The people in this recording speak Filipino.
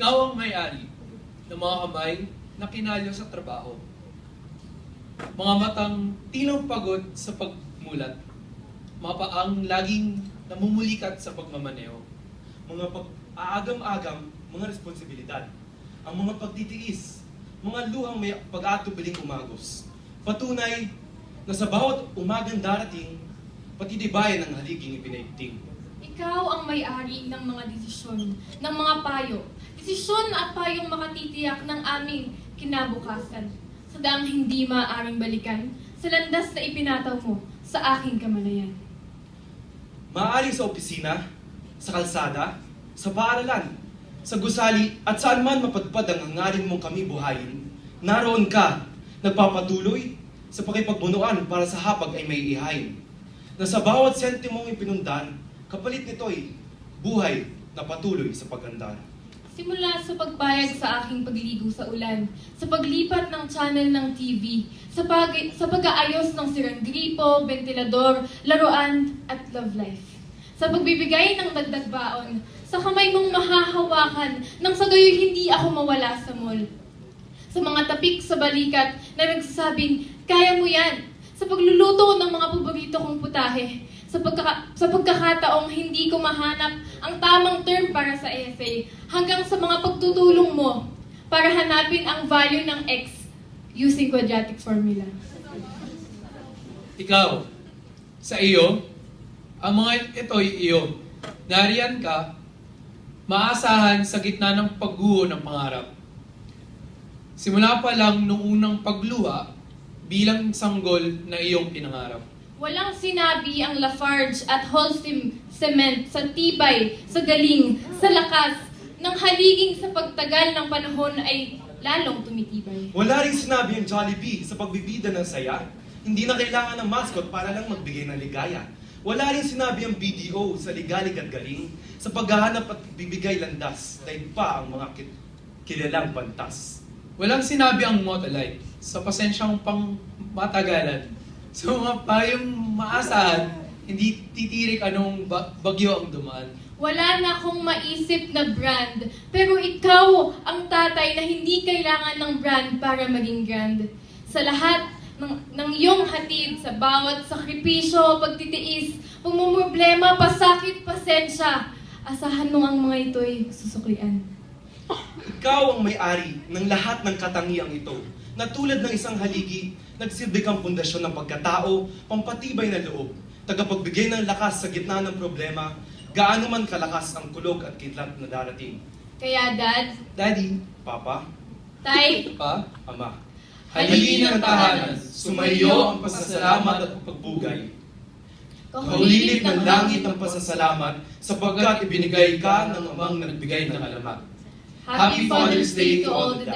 Ikaw ang may-ari ng mga kamay na kinalyo sa trabaho. Mga matang tinaw pagod sa pagmulat. Mga paang laging namumulikat sa pagmamaneho. mga pag-aagam-agam, mga responsibilidad, ang mga pagtitiis, mga luhang may pag-atubiling umagos. Patunay na sa bawat umagang darating, patidibayan ang haliging ipinaigting. Ikaw ang may-ari ng mga desisyon, ng mga payo. Desisyon at payong makatitiyak ng aming kinabukasan. Sa daang hindi maaaring balikan, sa landas na ipinataw mo sa aking kamalayan. Maaari sa opisina, sa kalsada, sa paaralan, sa gusali at saan man mapadpad ang hangarin mong kami buhayin, naroon ka, nagpapatuloy sa pakipagbunuan para sa hapag ay may ihain. Na sa bawat sentimong ipinundan, kapalit nito'y buhay na patuloy sa pagandar. Simula sa pagbayag sa aking pagligo sa ulan, sa paglipat ng channel ng TV, sa, pag sa pag-aayos ng sirang gripo, ventilador, laruan, at love life. Sa pagbibigay ng dagdag baon, sa kamay mong mahahawakan, nang sa gayoy hindi ako mawala sa mall. Sa mga tapik sa balikat na nagsasabing, kaya mo yan. Sa pagluluto ng mga paborito kong putahe, sa, pagkaka- sa pagkakataong hindi ko mahanap ang tamang term para sa essay, hanggang sa mga pagtutulong mo para hanapin ang value ng x using quadratic formula. Ikaw, sa iyo, ang mga ito'y iyo. Nariyan ka, maasahan sa gitna ng pagguho ng pangarap. Simula pa lang nung unang pagluha bilang sanggol na iyong pinangarap. Walang sinabi ang Lafarge at Holcim Cement sa tibay, sa galing, sa lakas, ng haliging sa pagtagal ng panahon ay lalong tumitibay. Wala rin sinabi ang Jollibee sa pagbibida ng saya. Hindi na kailangan ng mascot para lang magbigay ng ligaya. Wala rin sinabi ang BDO sa ligalig at galing sa paghahanap at bibigay landas dahil pa ang mga ki- kilalang pantas. Walang sinabi ang Motolite sa pasensyang pang matagalan. Sa mga payong maasahan, hindi titirik anong ba- bagyo ang dumaan. Wala na akong maisip na brand, pero ikaw ang tatay na hindi kailangan ng brand para maging grand. Sa lahat ng, ng iyong hatid, sa bawat sakripisyo, pagtitiis, pagmumroblema, pasakit, pasensya, asahan mo ang mga ito'y susuklian. Ikaw ang may-ari ng lahat ng katangiang ito na tulad ng isang haligi, nagsilbi kang pundasyon ng pagkatao, pampatibay na loob, tagapagbigay ng lakas sa gitna ng problema, gaano man kalakas ang kulog at kidlat na darating. Kaya dad, Daddy, Papa, tay, pa, Ama, halili ng tahanan, sumayo ang pasasalamat at pagbugay. Kaulilit ng langit ang pasasalamat sapagkat ibinigay ka ng amang nagbigay ng alamat. Happy Father's Day to all the